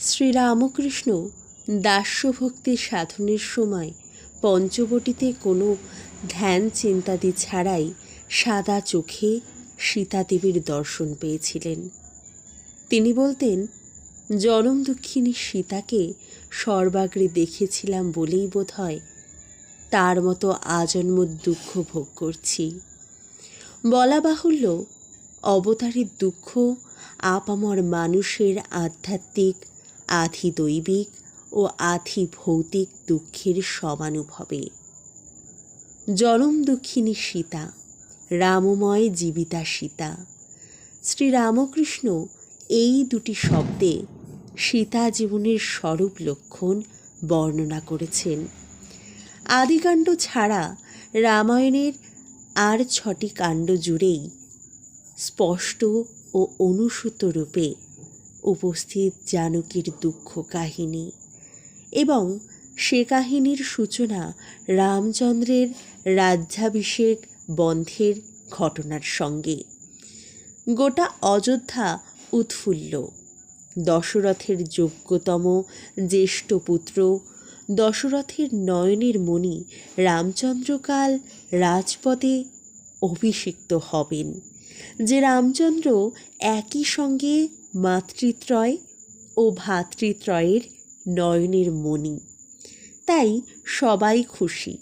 শ্রীরামকৃষ্ণ দাস্যভক্তি সাধনের সময় পঞ্চবটিতে কোনো ধ্যান চিন্তাদি ছাড়াই সাদা চোখে সীতাদেবীর দর্শন পেয়েছিলেন। তিনি বলতেন, জনম দুঃখিনী সীতাকে সর্বাগ্রে দেখেছিলাম বলেই বোধ হয় তার মতো আজন্ম দুঃখ ভোগ করছি। বলা বাহুল্য, অবতারের দুঃখ আপামর মানুষের আধ্যাত্মিক আধি দৈবিক ও আধি ভৌতিক দুঃখের সমানুভবে। জনম দুঃখিনী সীতা, রামময় জীবিতা সীতা, শ্রীরামকৃষ্ণ এই দুটি শব্দে সীতা জীবনের স্বরূপ লক্ষণ বর্ণনা করেছেন। আদিকাণ্ড ছাড়া রামায়ণের আর ছটি কাণ্ড জুড়েই স্পষ্ট ও অনুসূত রূপে উপস্থিত জানকীর দুঃখ কাহিনী এবং সে কাহিনীর সূচনা রামচন্দ্রের রাজ্যাভিষেক বন্ধের ঘটনার সঙ্গে। গোটা অযোধ্যা উৎফুল্ল। দশরথের যোগ্যতম জ্যেষ্ঠ পুত্র, দশরথের নয়নের মণি রামচন্দ্রকাল রাজপথে অভিষিক্ত হবেন। যে রামচন্দ্র একই সঙ্গে মাতৃত্রয় ও ভ্রাতৃত্রয়ের নয়নের মণি। তাই সবাই খুশি।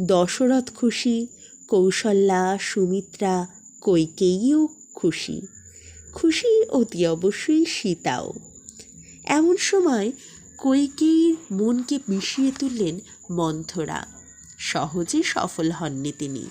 দশরথ খুশি, কৌশল্যা, সুমিত্রা, কৈকেয়ীও খুশি। খুশি অতি অবশ্যই সীতাও। এমন সময় কৈকেয়ীর মনকে মিশিয়ে তুললেন মন্থরা। সহজে সফল হননি তিনি।